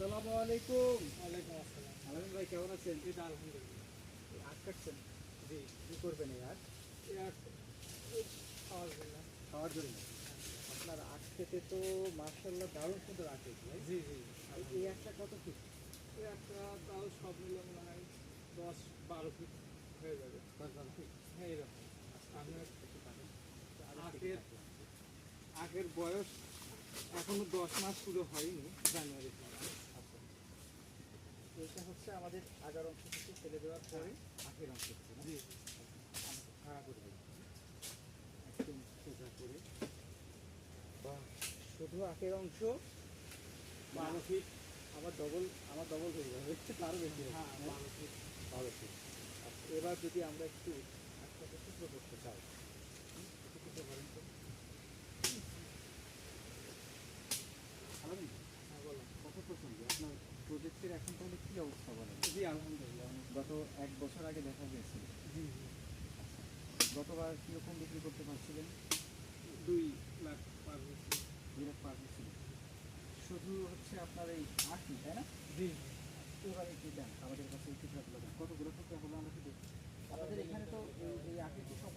আসসালামু আলাইকুম। ওয়ালাইকুম আসসালাম আলমিন ভাই কেমন আছেন? জি আলহামদুলিল্লাহ। আট কাটছেন? জি কি করবেন এই আট খাওয়ার জন্য। খাওয়ার জন্য। আপনার আট খেতে তো মার্শাল্লাহ দারুণ সুন্দর আট জি জি এই- একটা কত ফিট এই একটা তাও সব মিলে মনে হয় দশ বারো ফিট হয়ে যাবে। দশ বারো ফিট হ্যাঁ এরকম। আরও আটের- আগের বয়স এখনও দশ মাস পুরো হয়নি জানুয়ারি হচ্ছে আমাদের আগার অংশ থেকে ফেলে দেওয়ার পরে আখের অংশ জি। খাড়া করে দিন একদম সোজা করে। বা শুধু আখের অংশ? বারো ফিট আমার ডবল আমার ডবল হয়ে যাবে। আরও বেশি হ্যাঁ বারো ফিট বারো ফিট এবার যদি আমরা একটু একসাথে টুকরো করতে চাই টুকরো করেন তো। হ্যাঁ বলো কত পছন্দ আপনার প্রজেক্টের এখন তাহলে কী অবস্থা বলেন জি আলহামদুলিল্লাহ অনেক গত এক বছর আগে দেখা জি জি। গতবার কীরকম বিক্রি করতে পারছিলেন? দুই লাখ পার হয়েছে। দুই লাখ পার হয়েছিল শুধু হচ্ছে আপনার এই আখি তাই না? জি এবার একটু দেন আমাদের কাছে টুকরাগুলো কতগুলো আমরা একটু আমাদের? এখানে তো এই এই সব